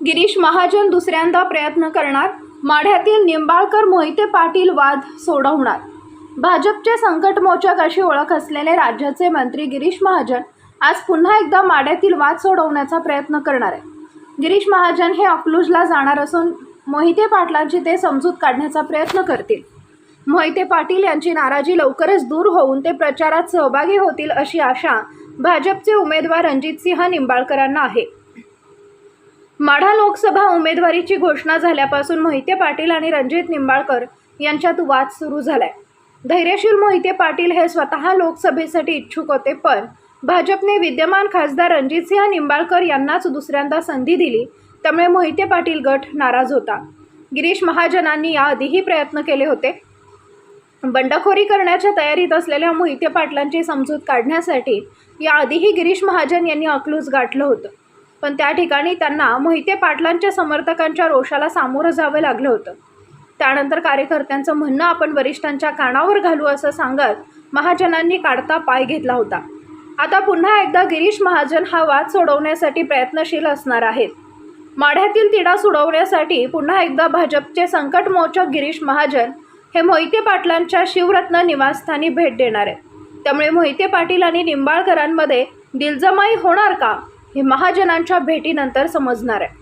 गिरीश महाजन दुसऱ्यांदा प्रयत्न करणार माढ्यातील निंबाळकर मोहिते पाटील वाद सोडवणार. भाजपचे संकटमोचक अशी ओळख असलेले राज्याचे मंत्री गिरीश महाजन आज पुन्हा एकदा माढ्यातील वाद सोडवण्याचा प्रयत्न करणार आहे गिरीश महाजन हे अकलूजला जाणार असून मोहिते पाटलांची ते समजूत काढण्याचा प्रयत्न करतील. मोहिते पाटील यांची नाराजी लवकरच दूर होऊन ते प्रचारात सहभागी होतील अशी आशा भाजपचे उमेदवार रणजितसिंह निंबाळकरांना आहे. माढा लोकसभा उमेदवारीची घोषणा झाल्यापासून मोहिते पाटील आणि रणजित निंबाळकर यांच्यात वाद सुरू झालाय. धैर्यशील मोहिते पाटील हे स्वतः लोकसभेसाठी इच्छुक होते पण भाजपने विद्यमान खासदार रणजितसिंह निंबाळकर यांनाच दुसऱ्यांदा संधी दिली त्यामुळे मोहिते पाटील गट नाराज होता. गिरीश महाजनांनी याआधीही प्रयत्न केले होते. बंडखोरी करण्याच्या तयारीत असलेल्या मोहिते पाटलांची समजूत काढण्यासाठी याआधीही गिरीश महाजन यांनी अकलूज गाठलं होतं. पण त्या ठिकाणी त्यांना मोहिते पाटलांच्या समर्थकांच्या रोषाला सामोरं जावं लागलं होतं. त्यानंतर कार्यकर्त्यांचं म्हणणं आपण वरिष्ठांच्या कानावर घालू असं सांगत महाजनांनी काढता पाय घेतला होता. आता पुन्हा एकदा गिरीश महाजन हा वाद सोडवण्यासाठी प्रयत्नशील असणार आहेत. माढ्यातील तिढा सोडवण्यासाठी पुन्हा एकदा भाजपचे संकटमोचक गिरीश महाजन हे मोहिते पाटलांच्या शिवरत्न निवासस्थानी भेट देणार आहेत. त्यामुळे मोहिते पाटील आणि निंबाळकरांमध्ये दिलजमाई होणार का? हे महाजनांच्या भेटीनंतर समजणार आहे.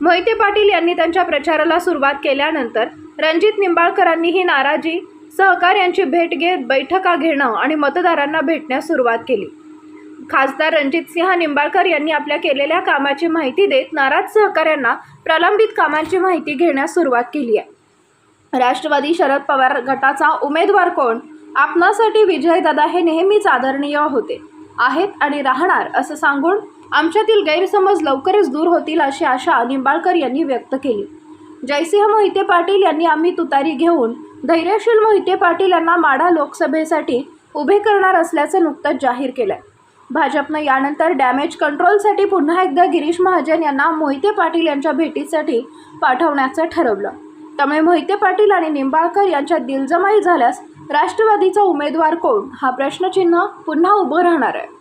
मोहिते पाटील यांनी त्यांच्या प्रचाराला सुरुवात केल्यानंतर रणजित निंबाळकरांनी ही नाराजी सहकार्यांची भेट घेत बैठका घेणं आणि मतदारांना भेटण्यास सुरुवात केली. खासदार रणजित सिंह निंबाळकर यांनी आपल्या केलेल्या कामाची माहिती देत नाराज सहकाऱ्यांना प्रलंबित कामांची माहिती घेण्यास सुरुवात केली आहे. राष्ट्रवादी शरद पवार गटाचा उमेदवार कोण? आपणासाठी विजयदादा हे नेहमीच आदरणीय होते. आहेत आणि राहणार असं सांगून आमच्यातील गैरसमज लवकरच दूर होतील अशी आशा निंबाळकर यांनी व्यक्त केली. जयसिंह मोहिते पाटील यांनी आम्ही तुतारी घेऊन धैर्यशील मोहिते पाटील यांना माढा लोकसभेसाठी उभे करणार असल्याचं नुकतंच जाहीर केलंय. भाजपनं यानंतर डॅमेज कंट्रोलसाठी पुन्हा एकदा गिरीश महाजन यांना मोहिते पाटील यांच्या भेटीसाठी पाठवण्याचं ठरवलं. त्यामुळे मोहिते पाटील आणि निंबाळकर यांच्यात दिलजमाई झाल्यास राष्ट्रवादीचा उमेदवार कोण? हा प्रश्नचिन्ह पुन्हा उभं राहणार आहे.